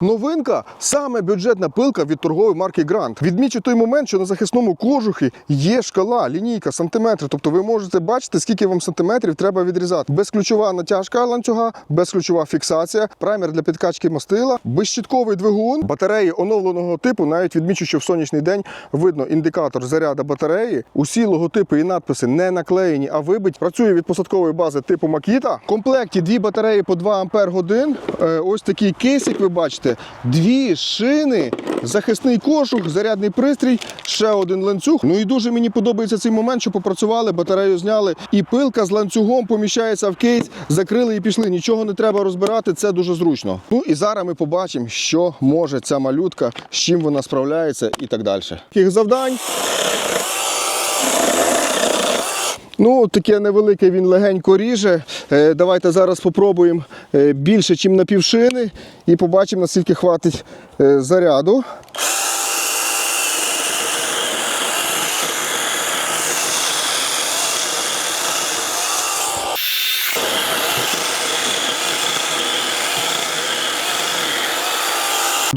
Новинка саме бюджетна пилка від торгової марки Грант. Відмічу той момент, що на захисному кожухі є шкала, лінійка, сантиметри. Тобто ви можете бачити, скільки вам сантиметрів треба відрізати. Безключова натяжка ланцюга, безключова фіксація, праймер для підкачки мастила, безщітковий двигун, батареї оновленого типу. Навіть відмічу, що в сонячний день видно індикатор заряду батареї. Усі логотипи і надписи не наклеєні, а вибить. Працює від посадкової бази типу Makita. В комплекті дві батареї по 2 Ампер годин. Е, Ось такий кейс, як ви бачите, дві шини, захисний кошук, зарядний пристрій, ще один ланцюг. Ну і дуже мені подобається цей момент, що попрацювали, батарею зняли, і пилка з ланцюгом поміщається в кейс, закрили і пішли. Нічого не треба розбирати, це дуже зручно. Ну і зараз ми побачимо, що може ця малютка, з чим вона справляється і так далі. Таких завдань. Ну, таке невелике він легенько ріже. Е, давайте зараз спробуємо е, більше, ніж на півшини, і побачимо, наскільки хватить е, заряду.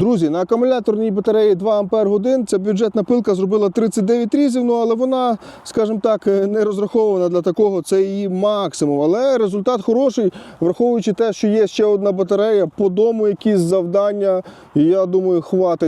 Друзі, на акумуляторній батареї 2 Ампер годин ця бюджетна пилка зробила 39 різів, ну але вона, скажімо так, е, не розрахована для такого, це її максимум. Але результат хороший, враховуючи те, що є ще одна батарея, по дому якісь завдання, я думаю, хватить.